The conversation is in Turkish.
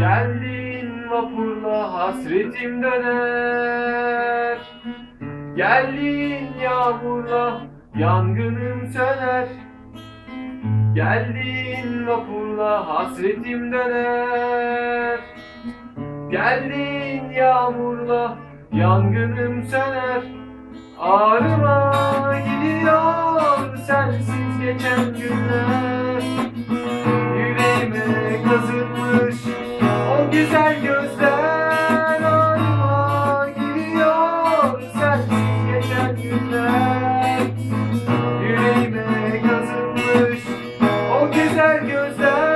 Geldin vapurla hasretim döner. Geldin yağmurla yangınım söner. Geldin vapurla hasretim döner. Geldin yağmurla yangınım söner. Ağrıma gidiyor sensiz geçen günler güzel gözler oyma gidiyor Sensiz geçen günler Yüreğime yazılmış o güzel gözler.